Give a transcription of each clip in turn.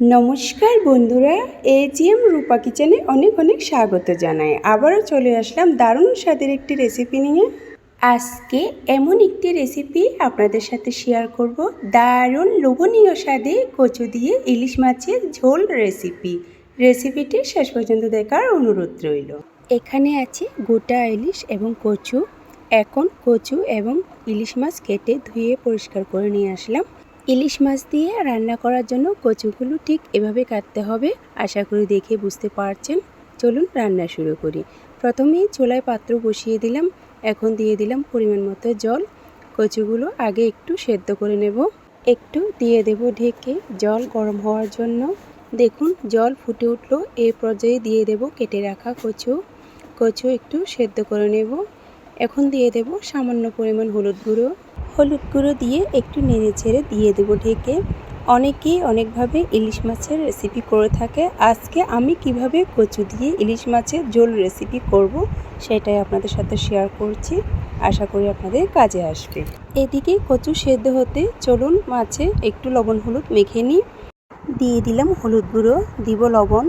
নমস্কার বন্ধুরা, এজিএম রূপা কিচেনে অনেক অনেক স্বাগত জানাই। আবারও চলে আসলাম দারুণ স্বাদের একটি রেসিপি নিয়ে। আজকে এমন একটি রেসিপি আপনাদের সাথে শেয়ার করব। দারুণ লোভনীয় স্বাদে কচু দিয়ে ইলিশ মাছের ঝোল রেসিপি রেসিপিটি শেষ পর্যন্ত দেখার অনুরোধ রইল। এখানে আছে গোটা ইলিশ এবং কচু। এখন কচু এবং ইলিশ মাছ কেটে ধুয়ে পরিষ্কার করে নিয়ে আসলাম। ইলিশ মাছ দিয়ে রান্না করার জন্য কচুগুলো ঠিক এভাবে কাটতে হবে। আশা করি দেখে বুঝতে পারছেন। চলুন রান্না শুরু করি। প্রথমেই চুলায় পাত্র বসিয়ে দিলাম। এখন দিয়ে দিলাম পরিমাণ মতো জল। কচুগুলো আগে একটু সেদ্ধ করে নেব। একটু দিয়ে দেব ঢেকে জল গরম হওয়ার জন্য। দেখুন, জল ফুটে উঠল। এই পর্যায়ে দিয়ে দেব কেটে রাখা কচু। কচু একটু সেদ্ধ করে নেব। এখন দিয়ে দেব সামান্য পরিমাণ হলুদ গুঁড়ো। হলুদ গুঁড়ো দিয়ে একটু নেড়ে ছেড়ে দিয়ে দেবো ঢেকে। অনেকেই অনেকভাবে ইলিশ মাছের রেসিপি করে থাকে। আজকে আমি কীভাবে কচু দিয়ে ইলিশ মাছের ঝোল রেসিপি করব সেটাই আপনাদের সাথে শেয়ার করছি। আশা করি আপনাদের কাজে আসবে। এদিকে কচু সেদ্ধ হতে চলুন মাছে একটু লবণ হলুদ মেখে নিই। দিয়ে দিলাম হলুদ গুঁড়ো, দিব লবণ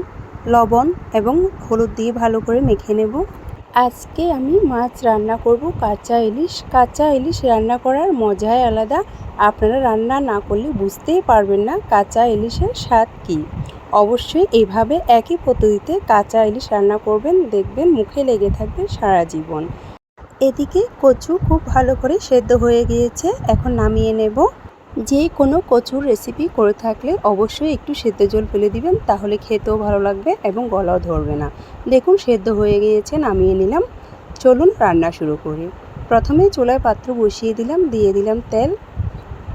লবণ এবং হলুদ দিয়ে ভালো করে মেখে নেব। আজকে আমি মাছ রান্না করব কাঁচা ইলিশ। কাঁচা ইলিশ রান্না করার মজাই আলাদা। আপনারা রান্না না করলে বুঝতেই পারবেন না কাঁচা ইলিশের স্বাদ কী। অবশ্যই এইভাবে একই পদ্ধতিতে কাঁচা ইলিশ রান্না করবেন, দেখবেন মুখে লেগে থাকবে সারা জীবন। এদিকে কচু খুব ভালো করে সেদ্ধ হয়ে গিয়েছে, এখন নামিয়ে নেব। যে কোনো কচুর রেসিপি করে থাকলে অবশ্যই একটু সেদ্ধ জল ফেলে দিবেন, তাহলে খেতেও ভালো লাগবে এবং গলাও ধরবে না। দেখুন, সেদ্ধ হয়ে গিয়েছে, নামিয়ে নিলাম। চলুন রান্না শুরু করি। প্রথমে চুলায় পাত্র বসিয়ে দিলাম, দিয়ে দিলাম তেল।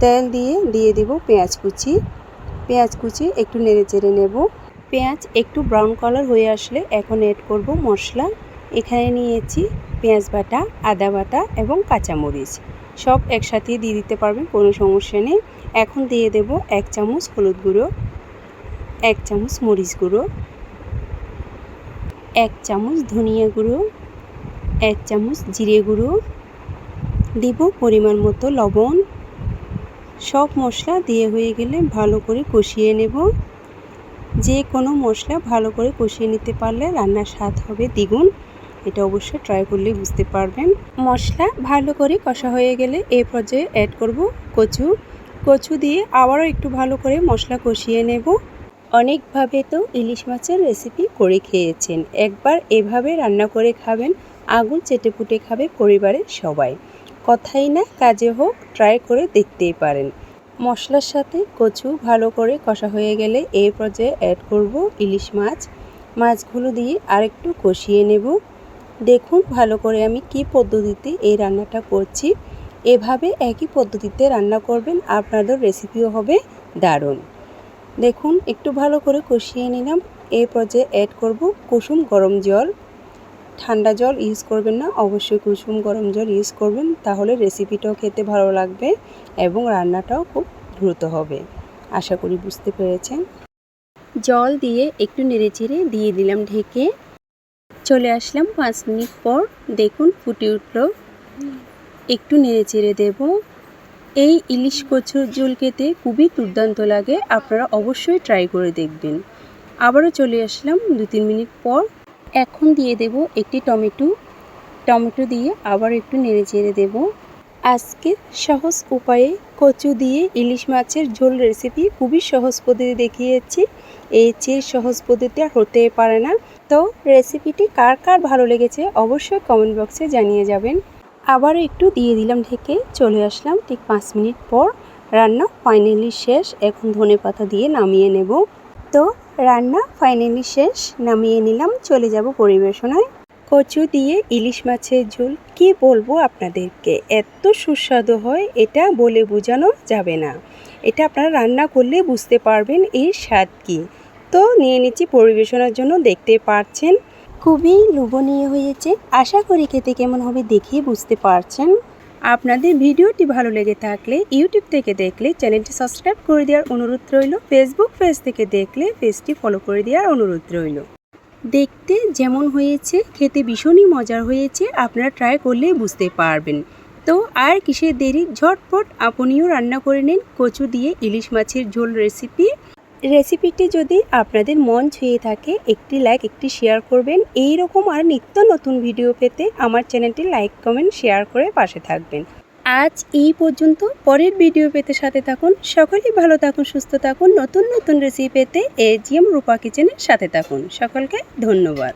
তেল দিয়ে দিয়ে দিব পেঁয়াজ কুচি। পেঁয়াজ কুচি একটু নেড়ে চেড়ে নেব। পেঁয়াজ একটু ব্রাউন কালার হয়ে আসলে এখন এড করব মশলা। এখানে নিয়েছি পেঁয়াজ বাটা, আদা বাটা এবং কাঁচামরিচ। সব একসাথেই দিয়ে দিতে পারবেন, কোনো সমস্যা নেই। এখন দিয়ে দেব এক চামচ হলুদ গুঁড়ো, এক চামচ মরিচ গুঁড়ো, এক চামচ ধনিয়া গুঁড়ো, এক চামচ জিরে গুঁড়ো, দিব পরিমাণ মতো লবণ। সব মশলা দিয়ে হয়ে গেলে ভালো করে কষিয়ে নেব। যে কোনো মশলা ভালো করে কষিয়ে নিতে পারলে রান্নার স্বাদ হবে দ্বিগুণ। এটা অবশ্যই ট্রাই করলে বুঝতে পারবেন। মশলা ভালো করে কষা হয়ে গেলে এই পর্যায়ে অ্যাড করব কচু। কচু দিয়ে আবারও একটু ভালো করে মশলা কষিয়ে নেব। অনেকভাবে তো ইলিশ মাছের রেসিপি করে খেয়েছেন। একবার এভাবে রান্না করে খাবেন, আগুন চেটে পুটে খাবে পরিবারের সবাই। কথাই না কাজে হোক ট্রাই করে দেখতেই পারেন। মশলার সাথে কচু ভালো করে কষা হয়ে গেলে এই পর্যায়ে অ্যাড করব ইলিশ মাছ। মাছগুলো দিয়ে আরেকটু কষিয়ে নেব। দেখুন ভালো করে আমি কি পদ্ধতিতে এই রান্নাটা করছি। এভাবে একই পদ্ধতিতে রান্না করবেন, আপনাদের রেসিপিও হবে দারুণ। দেখুন, একটু ভালো করে কষিয়ে নিলাম। এই পর্যায়ে অ্যাড করব কুসুম গরম জল। ঠান্ডা জল ইউজ করবেন না, অবশ্যই কুসুম গরম জল ইউজ করবেন, তাহলে রেসিপিটাও খেতে ভালো লাগবে এবং রান্নাটাও খুব দ্রুত হবে। আশা করি বুঝতে পেরেছেন। জল দিয়ে একটু নেড়েচেড়ে দিয়ে দিলাম ঢেকে। চলে আসলাম পাঁচ মিনিট পর। দেখুন, ফুটে উঠল। একটু নেড়ে চেড়ে দেব। এই ইলিশ কচুর ঝোল খেতে খুবই দুর্দান্ত লাগে। আপনারা অবশ্যই ট্রাই করে দেখবেন। আবারও চলে আসলাম দু তিন মিনিট পর। এখন দিয়ে দেব একটি টমেটো। টমেটো দিয়ে আবার একটু নেড়ে চেড়ে দেব। আজকে সহজ উপায়ে কচু দিয়ে ইলিশ মাছের ঝোল রেসিপি খুবই সহজ পদ্ধতি দেখিয়েছি। এই চেয়ে সহজ পদ্ধতি আর হতে পারে না, তো রেসিপিটি কার কার ভালো লেগেছে অবশ্যই কমেন্ট বক্সে জানিয়ে যাবেন। আবার একটু দিয়ে দিলাম ঢেকে, চলে আসলাম ঠিক পাঁচ মিনিট পর। রান্না ফাইনালি শেষ, এখন ধনে পাতা দিয়ে নামিয়ে নেব। তো রান্না ফাইনালি শেষ, নামিয়ে নিলাম, চলে যাব পরিবেশনায়। কচু দিয়ে ইলিশ মাছের ঝোল, কি বলব আপনাদেরকে? এত সুস্বাদু হয়, এটা বলে বোঝানো যাবে না। এটা আপনারা রান্না করলে বুঝতে পারবেন এর স্বাদ কী। তো নিয়ে নিচ্ছি পরিবেশনার জন্য, দেখতে পাচ্ছেন খুবই লোভনীয় হয়েছে। আশা করি খেতে কেমন হবে দেখে বুঝতে পারছেন। আপনাদের ভিডিওটি ভালো লেগে থাকলে, ইউটিউব থেকে দেখলে, চ্যানেলটি সাবস্ক্রাইব করে দেওয়ার অনুরোধ রইল। ফেসবুক পেজ থেকে দেখলে, পেজটি ফলো করে দেওয়ার অনুরোধ রইল। দেখতে যেমন হয়েছে, খেতে ভীষণই মজার হয়েছে, আপনারা ট্রাই করলে বুঝতে পারবেন। তো আর কিসের দেরি, ঝটপট আপনিও রান্না করে নিন, কচু দিয়ে ইলিশ মাছের ঝোল রেসিপি রেসিপিটি যদি আপনাদের মন ছুঁয়ে থাকে, একটি লাইক একটি শেয়ার করবেন। এই রকম আর নিত্য নতুন ভিডিও পেতে আমার চ্যানেলটি লাইক কমেন্ট শেয়ার করে পাশে থাকবেন। আজ এই পর্যন্ত। পরের ভিডিও পেতে সাথে থাকুন। সকলেই ভালো থাকুন, সুস্থ থাকুন। নতুন নতুন রেসিপি পেতে এজিএম রূপা কিচেনের সাথে থাকুন। সকলকে ধন্যবাদ।